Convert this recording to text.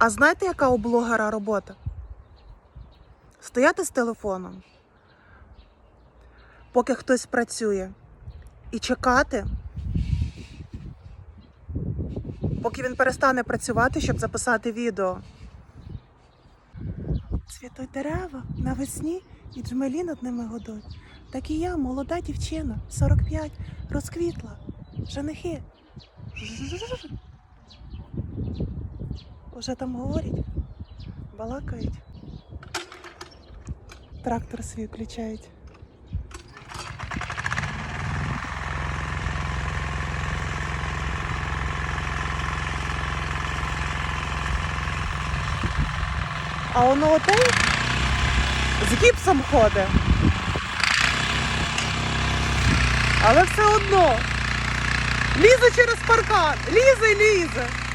А знаєте, яка у блогера робота? Стояти з телефоном, поки хтось працює, і чекати, поки він перестане працювати, щоб записати відео. Цвітуть дерева навесні і джмелі над ними годуть. Так і я, молода дівчина, 45, розквітла. Женихи. Жжж. Уже там говорять, балакають. Трактор свій включають. А воно отей з гіпсом ходить. Але все одно. Лізе через паркан. Лізе, лізе.